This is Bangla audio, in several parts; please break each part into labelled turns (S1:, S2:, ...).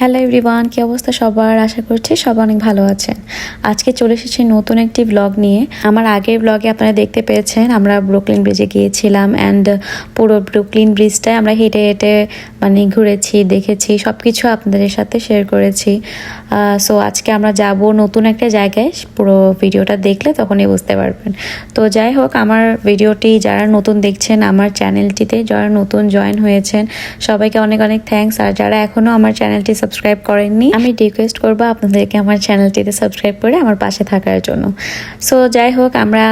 S1: হ্যালো এভরিওয়ান কী অবস্থা সবার? আশা করছি সবাই অনেক ভালো আছেন। আজকে চলে এসেছি নতুন একটি ব্লগ নিয়ে। আমার আগের ব্লগে আপনারা দেখতে পেয়েছেন, আমরা ব্রুকলিন ব্রিজে গিয়েছিলাম অ্যান্ড পুরো ব্রুকলিন ব্রিজটায় আমরা হেঁটে হেঁটে মানে ঘুরেছি, দেখেছি সব কিছু আপনাদের সাথে শেয়ার করেছি। সো আজকে আমরা যাব নতুন একটা জায়গায়। পুরো ভিডিওটা দেখলে তখনই বুঝতে পারবেন। তো যাই হোক, আমার ভিডিওটি যারা নতুন দেখছেন আমার চ্যানেলটিতে যারা নতুন জয়েন হয়েছেন, সবাইকে অনেক অনেক থ্যাঙ্কস আর যারা এখনও আমার চ্যানেলটি সাবস্ক্রাইব করেননি। আমি রিকোয়েস্ট করব আপনাদেরকে আমার চ্যানেলটিতে সাবস্ক্রাইব করে আমার পাশে থাকার জন্য। সো যাই হোক, আমরা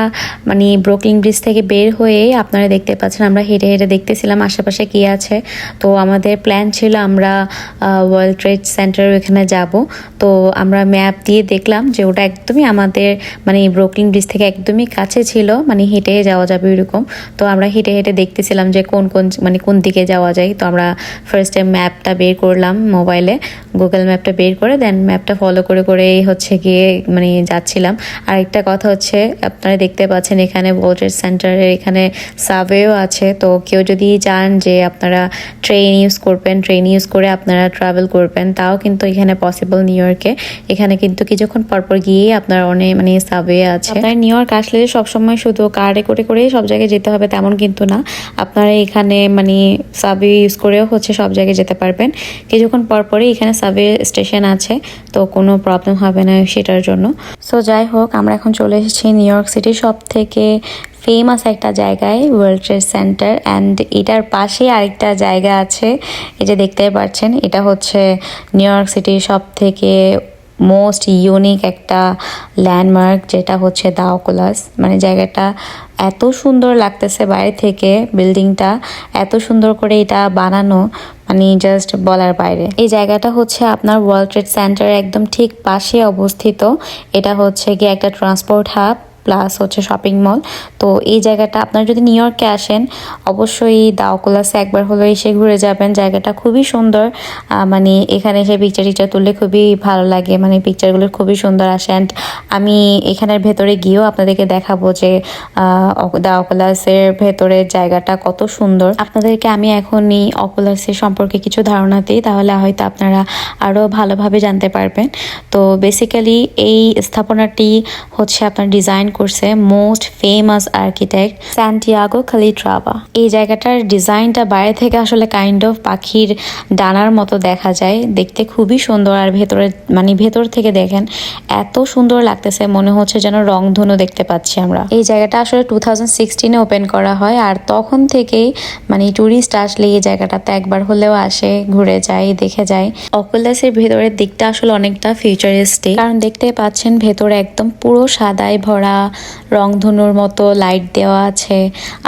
S1: মানে ব্রোকলিন ব্রিজ থেকে বের হয়ে আপনারা দেখতে পাচ্ছেন, আমরা হেঁটে হেঁটে দেখতেছিলাম আশেপাশে কি আছে। তো আমাদের প্ল্যান ছিল আমরা ওয়ার্ল্ড ট্রেড সেন্টারের ওখানে যাব। তো আমরা ম্যাপ দিয়ে দেখলাম যে ওটা একদমই আমাদের মানে ব্রোকলিন ব্রিজ থেকে একদমই কাছে ছিল মানে হেঁটে যাওয়া যাবে এরকম তো আমরা হেঁটে হেঁটে দেখতেছিলাম যে কোন কোন মানে কোন দিকে যাওয়া যায়। তো আমরা ফার্স্ট টাইম ম্যাপটা বের করলাম মোবাইলে গুগল ম্যাপটা বের করে দেন ম্যাপটা ফলো করে করে হচ্ছে গিয়ে মানে যাচ্ছিলাম। আর একটা কথা হচ্ছে, আপনারা দেখতে পাচ্ছেন এখানে ট্রেড সেন্টারের এখানে সাবওয়েও আছে। তো কেউ যদি চান যে আপনারা ট্রেন ইউজ করবেন ট্রেন ইউজ করে আপনারা ট্রাভেল করবেন, তাও কিন্তু এখানে পসিবল নিউ ইয়র্কে এখানে কিন্তু কিছুক্ষণ পরপর গিয়েই আপনার অনেক মানে সাবওয়ে আছে। আপনারা নিউ ইয়র্ক আসলে সবসময় শুধু কারে করে করে সব জায়গায় যেতে হবে তেমন কিন্তু না। আপনারা এখানে মানে সাবওয়ে ইউজ করেও হচ্ছে সব জায়গায় যেতে পারবেন। কিছুক্ষণ পরপরই এখানে সাবওয়ে স্টেশন আছে, তো কোনো প্রবলেম হবে না সেটার জন্য। সো যাই হোক, আমরা এখন চলে এসেছি নিউ ইয়র্ক সিটি সব থেকে ফেমাস একটা জায়গায় ওয়ার্ল্ড ট্রেড সেন্টার অ্যান্ড এটার পাশে আরেকটা জায়গা আছে। এই যে দেখতে পাচ্ছেন, এটা হচ্ছে নিউ ইয়র্ক সিটির সব থেকে মোস্ট ইউনিক একটা ল্যান্ডমার্ক যেটা হচ্ছে দাওকোলাস মানে জায়গাটা এত সুন্দর লাগতেছে বাইরে থেকে বিল্ডিংটা এত সুন্দর করে এটা বানানো মানে জাস্ট বলার বাইরে। এই জায়গাটা হচ্ছে আপনার ওয়ার্ল্ড ট্রেড সেন্টার একদম ঠিক পাশে অবস্থিত। এটা হচ্ছে গিয়ে একটা ট্রান্সপোর্ট হাব প্লাস হচ্ছে শপিং মল। তো এই জায়গাটা আপনারা যদি নিউ ইয়র্কে আসেন, অবশ্যই দাওকোলাসে একবার হলো এসে ঘুরে যাবেন। জায়গাটা খুবই সুন্দর। মানে এখানে এসে পিকচার টিকচার তুললে খুবই ভালো লাগে। মানে পিকচারগুলো খুবই সুন্দর আসে। অ্যান্ড আমি এখানের ভেতরে গিয়েও আপনাদেরকে দেখাবো যে দাওকোলাসের ভেতরের জায়গাটা কত সুন্দর। আপনাদেরকে আমি এখনই অকুলাসের সম্পর্কে কিছু ধারণা দিই, তাহলে হয়তো আপনারা আরও ভালোভাবে জানতে পারবেন। তো বেসিক্যালি এই স্থাপনাটি হচ্ছে আপনার ডিজাইন করছে most famous architect Santiago Calatrava এই জায়গাটার ডিজাইনটা বাইরে থেকে আসলে কাইন্ড অফ পাখির ডানার মতো দেখা যায়। দেখতে খুবই সুন্দর আর ভেতরে মানে ভেতর থেকে দেখেন, এত সুন্দর লাগতেছে, মনে হচ্ছে যেন রংধনু দেখতে পাচ্ছি আমরা। এই জায়গাটা আসলে টু থাউজেন্ড ওপেন করা হয় আর তখন থেকেই মানে ট্যুরিস্ট আসলে এই জায়গাটাতে একবার হলেও আসে, ঘুরে যায়, দেখে যায়। অকুলাসের ভেতরের দিকটা আসলে অনেকটা ফিউচারিস্টিক কারণ দেখতে পাচ্ছেন, ভেতরে একদম পুরো সাদায় ভরা রংধনুর মতো লাইট দেওয়া আছে।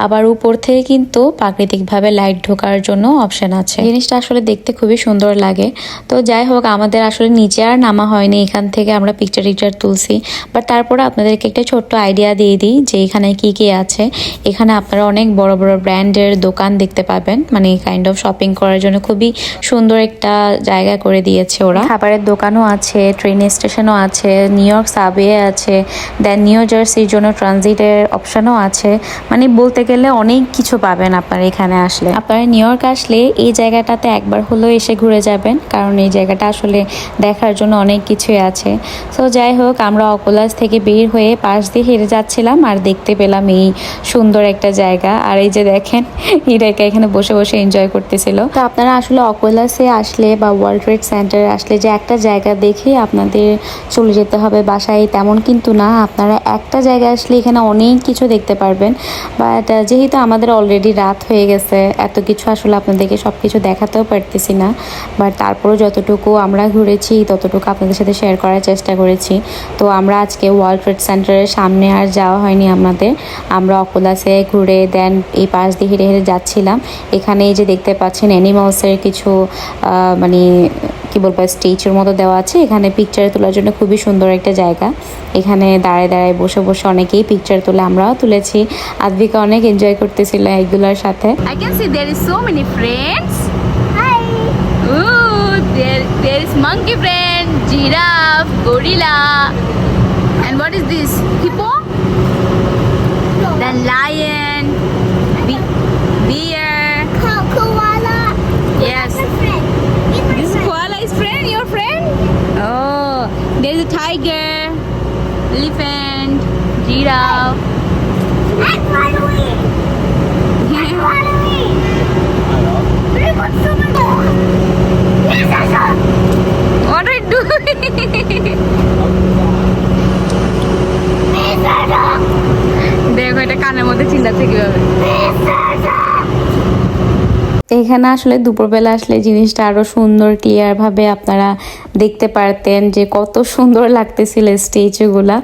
S1: আবার উপর থেকে কিন্তু প্রাকৃতিকভাবে লাইট ঢোকার জন্য অপশন আছে। জিনিসটা আসলে দেখতে খুবই সুন্দর লাগে। তো যাই হোক, আমাদের আসলে নিচে আর নামা হয়নি। এখান থেকে আমরা পিকচার টিকচার তুলছি। বাট তারপরে আপনাদেরকে একটা ছোট্ট আইডিয়া দিয়ে দিই যে এখানে কি কি আছে। এখানে আপনারা অনেক বড় বড় ব্র্যান্ডের দোকান দেখতে পাবেন। মানে কাইন্ড অফ শপিং করার জন্য খুবই সুন্দর একটা জায়গা করে দিয়েছে ওরা। খাবারের দোকানও আছে ট্রেন স্টেশনও আছে নিউ ইয়র্ক সাবওয়ে আছে দেন নিউ জার্সির জন্য ট্রানজিটের অপশনও আছে। মানে বলতে গেলে অনেক কিছু পাবেন আপনারা এখানে আসলে। আপনারা নিউ ইয়র্ক আসলে এই জায়গাটাতে একবার হলেও এসে ঘুরে যাবেন, কারণ এই জায়গাটা আসলে দেখার জন্য অনেক কিছুই আছে। সো যাই হোক, আমরা অকোলাস থেকে বের হয়ে পাশ দিয়ে হেরে যাচ্ছিলাম আর দেখতে পেলাম এই সুন্দর একটা জায়গা। আর এই যে দেখেন, হিরাইকা এখানে বসে বসে এনজয় করতেছিল। তো আপনারা আসলে অকোলাসে আসলে বা ওয়ার্ল্ড ট্রেড সেন্টারে আসলে যে একটা জায়গা দেখে আপনাদের চলে যেতে হবে বাসায়, তেমন কিন্তু না। আপনারা একটা জায়গায় আসলে এখানে অনেক কিছু দেখতে পারবেন। বাট যেহেতু আমাদের অলরেডি রাত হয়ে গেছে, এত কিছু আসলে আপনাদেরকে সব কিছু দেখাতেও পারতেছি না। বাট তারপরেও যতটুকু আমরা ঘুরেছি, ততটুকু আপনাদের সাথে শেয়ার করার চেষ্টা করেছি। তো আমরা আজকে ওয়ার্ল্ড ট্রেড সেন্টারের সামনে আর যাওয়া হয়নি আমাদের। আমরা অকোলাসে ঘুরে দেন এই পাশ দিয়ে হেঁটে হেঁটে যাচ্ছিলাম। এখানে এই যে দেখতে পাচ্ছেন অ্যানিমালসের কিছু মানে কি বলব স্টেচুর মতো দেওয়া আছে। এখানে পিকচার তোলার জন্য খুবই সুন্দর একটা জায়গা। এখানে দাঁড়ায় দাঁড়ায় বসে বসে অনেকেই পিকচার তুলে আমরাও তুলেছি। আদভিকা অনেক এনজয় করতেছিল এগুলোর সাথে।
S2: I can see there is
S3: so many
S2: friends
S3: uh there there is monkey
S2: friend
S3: giraffe
S2: gorilla and what is this hippo giraffe.
S3: Run away! And run away! Look what's coming on! Yes, I saw!
S2: What are you doing? দেখো এটা কানের মধ্যে চিল্লাচ্ছে কীভাবে
S3: Mr. Dog!
S1: এখানে আসলে দুপুরবেলা আসলে জিনিসটা আরও সুন্দর ক্লিয়ার ভাবে আপনারা দেখতে পারতেন যে কত সুন্দর লাগতেছিল স্টেজগুলা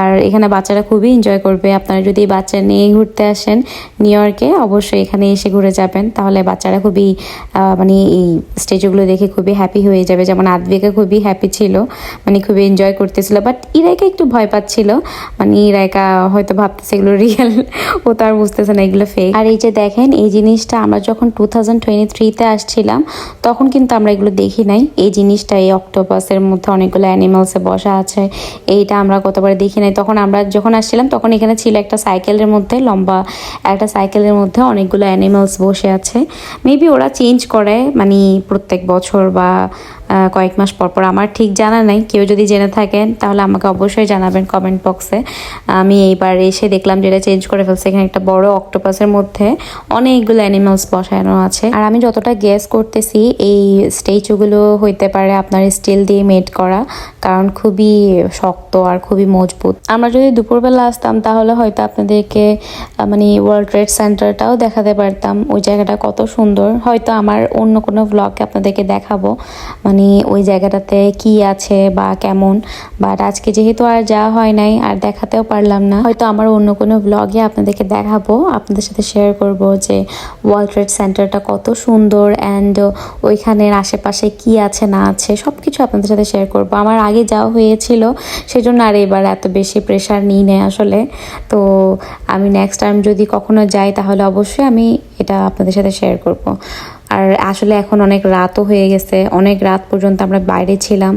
S1: আর এখানে বাচ্চারা খুবই এনজয় করবে। আপনারা যদি বাচ্চা নিয়ে ঘুরতে আসেন নিউ ইয়র্কে অবশ্যই এখানে এসে ঘুরে যাবেন। তাহলে বাচ্চারা খুবই মানে এই স্টেজগুলো দেখে খুবই হ্যাপি হয়ে যাবে। যেমন আদবিকা খুবই হ্যাপি ছিল মানে খুবই এনজয় করতেছিল। বাট ইরাইকা একটু ভয় পাচ্ছিল। মানে ইরাইকা হয়তো ভাবতেছে এগুলো রিয়েল ও তার বুঝতেছে না এগুলো ফেক আর এই যে দেখেন, এই জিনিসটা আমরা যখন টু থাউজেন্ড টোয়েন্টি থ্রিতে আসছিলাম, তখন কিন্তু আমরা এগুলো দেখি নাই। এই জিনিসটা এই অক্টোপাসের মধ্যে অনেকগুলো অ্যানিমালসে বসা আছে, এইটা আমরা কতবার দেখি নাই। তখন আমরা যখন আসছিলাম, তখন এখানে ছিল একটা সাইকেলের মধ্যে, লম্বা একটা সাইকেলের মধ্যে অনেকগুলো অ্যানিমালস বসে আছে। মেবি ওরা চেঞ্জ করে মানে প্রত্যেক বছর বা কয়েক মাস পর পর আমার ঠিক জানা নাই। কেউ যদি জেনে থাকেন, তাহলে আমাকে অবশ্যই জানাবেন কমেন্ট বক্সে আমি এইবার এসে দেখলাম যেটা চেঞ্জ করে ফেলছে। এখানে একটা বড় অক্টোপাসের মধ্যে অনেকগুলো অ্যানিমালস বসানো আছে। আর আমি যতটা গ্যাস করতেছি, এই স্ট্যাচুগুলো হইতে পারে আপনার স্টিল দিয়ে মেড করা। কারণ খুবই শক্ত আর খুবই মজবুত। আমরা যদি দুপুরবেলা আসতাম, তাহলে হয়তো আপনাদেরকে মানে ওয়ার্ল্ড ট্রেড সেন্টারটাও দেখাতে পারতাম। ওই জায়গাটা কত সুন্দর। হয়তো আমার অন্য কোনো ব্লগে আপনাদেরকে দেখাবো। মানে ওই জায়গাটাতে কি আছে বা কেমন? বাট আজকে যেহেতু আর যাওয়া হয় নাই, আর দেখাতেও পারলাম না, হয়তো আমার অন্য কোনো ব্লগে আপনাদেরকে দেখাবো। আপনাদের সাথে শেয়ার করব যে ওয়ার্ল্ড ট্রেড সেন্টারটা কত সুন্দর অ্যান্ড ওইখানের আশেপাশে কি আছে, না আছে সব কিছু আপনাদের সাথে শেয়ার করব। আমার আগে যাওয়া হয়েছিল, সেজন্য আর এবার এত বেশি প্রেশার নিই নেই আসলে। তো আমি নেক্সট টাইম যদি কখনো যাই, তাহলে অবশ্যই আমি এটা আপনাদের সাথে শেয়ার করব। আর আসলে এখন অনেক রাতও হয়ে গেছে, অনেক রাত পর্যন্ত আমরা বাইরে ছিলাম।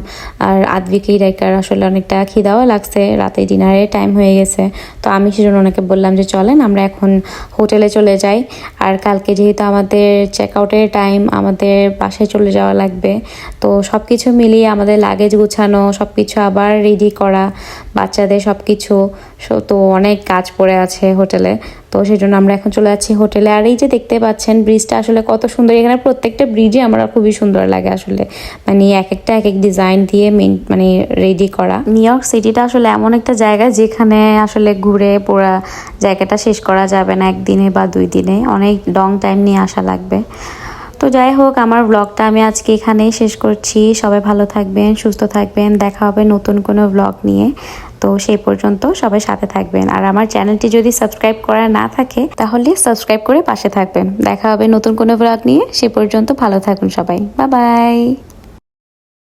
S1: আর আদবিকেই রেকার আসলে অনেকটা খিদাও লাগছে, রাতে ডিনারের টাইম হয়ে গেছে। তো আমি সেজন্য ওনাকে বললাম যে, চলেন, আমরা এখন হোটেলে চলে যাই। আর কালকে যেহেতু আমাদের চেক আউটের টাইম আমাদের বাসায় চলে যাওয়া লাগবে। তো সব কিছু মিলিয়ে আমাদের লাগেজ গুছানো সব কিছু আবার রেডি করা, বাচ্চাদের সব কিছু তো অনেক কাজ পড়ে আছে হোটেলে। তো সেই জন্য আমরা এখন চলে যাচ্ছি হোটেলে। আর এই যে দেখতে পাচ্ছেন ব্রিজটা আসলে কত সুন্দর। এখানে প্রত্যেকটা ব্রিজে আমার খুবই সুন্দর লাগে আসলে। মানে এক একটা, এক এক ডিজাইন দিয়ে মেন- মানে রেডি করা। নিউ ইয়র্ক সিটিটা আসলে এমন একটা জায়গা যেখানে আসলে ঘুরে পুরা জায়গাটা শেষ করা যাবে না একদিনে বা দুই দিনে। অনেক লং টাইম নিয়ে আসা লাগবে। তো যাই হোক, আমার ব্লগটা আমি আজকে এখানেই শেষ করছি। সবাই ভালো থাকবেন, সুস্থ থাকবেন। দেখা হবে নতুন কোনো ব্লগ নিয়ে। তো সেই পর্যন্ত সবাই সাথে থাকবেন। আর আমার চ্যানেলটি যদি সাবস্ক্রাইব করা না থাকে, তাহলে সাবস্ক্রাইব করে পাশে থাকবেন। দেখা হবে নতুন কোনো ব্লগ নিয়ে। সে পর্যন্ত ভালো থাকুন সবাই। বা বাই